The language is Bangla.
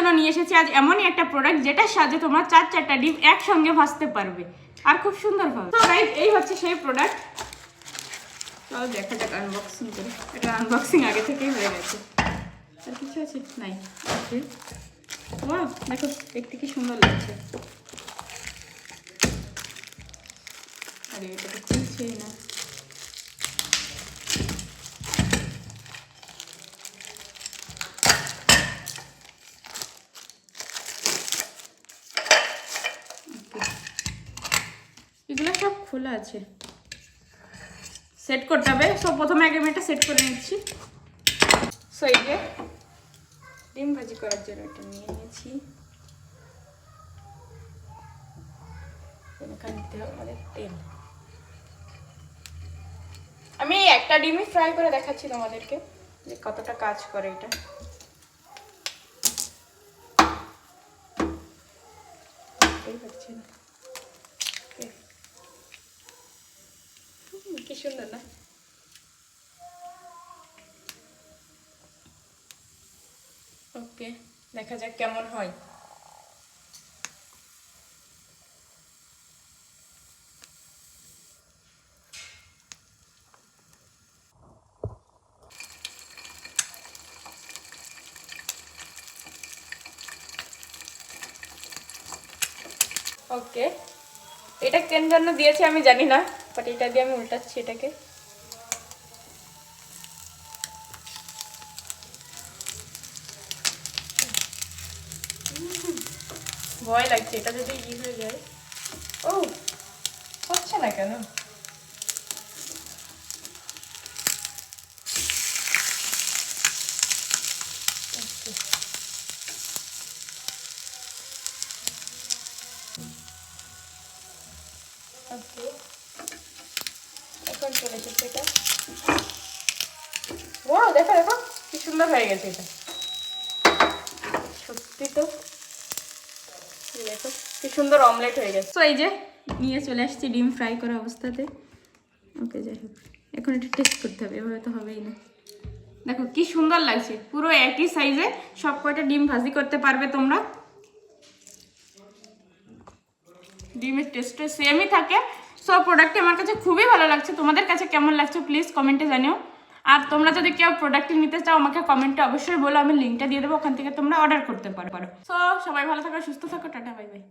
জন্য নিয়ে এসেছি। আজ এমনই একটা প্রোডাক্ট যেটার সাহায্যে তোমরা চার চারটা ডিম একসঙ্গে ভাজতে পারবে। আর খুব সুন্দর ভাবে তো গাইজ এই হচ্ছে সেই প্রোডাক্ট দেখা যাক আনবক্সিং করে। এটা আনবক্সিং আগে থেকেই হয়ে গেছে। আর কিছু আছে? নাই। ওকে। দেখো, দেখতে কি সুন্দর লাগছে। আরে, এটা তো খুলছেই না। এগুলো সব খোলা আছে। সেট করতে হবে। সো প্রথমে আগে আমি এটা সেট করে নিচ্ছি। সো এই যে ডিম ভাজি করার জন্য এটা নিয়ে নিয়েছি। হবে আমাদের আমি একটা ডিমই ফ্রাই করে দেখাচ্ছি তোমাদেরকে যে কতটা কাজ করে এটা। না। কি সুন্দর না? ওকে, দেখা যাক কেমন হয়। ওকে, এটা কেন জন্য দিয়েছে আমি জানি না। বাট এটা দিয়ে আমি উল্টাচ্ছি এটাকে। ভয় লাগছে, এটা যদি ই হয়ে যায়। ও, হচ্ছে না কেন? Okay. চলে এসেছে এটা। ও দেখো দেখো, কি সুন্দর হয়ে গেছে এটা। সত্যি তো। দেখো, কি সুন্দর অমলেট হয়ে গেছে। তো এই যে, নিয়ে চলে আসছি ডিম ফ্রাই করা অবস্থাতে। ওকে, যাই হোক। এখন এটা টেস্ট করতে হবে, এভাবে তো হবেই না। দেখো, কি সুন্দর লাগছে। পুরো একই সাইজে সব কয়টা ডিম ভাজি করতে পারবে তোমরা? ডিমের টেস্টটা সেমই থাকে। সব প্রোডাক্টটি আমার কাছে খুবই ভালো লাগছে। তোমাদের কাছে কেমন লাগছে প্লিজ কমেন্টে জানিও। আর তোমরা যদি কেউ প্রোডাক্টটি নিতে চাও, আমাকে কমেন্টে অবশ্যই বলো। আমি লিঙ্কটা দিয়ে দেবো, ওখান থেকে তোমরা অর্ডার করতে পারো। সো সবাই ভালো থাকো, সুস্থ থাকো, টাটা বাই বাই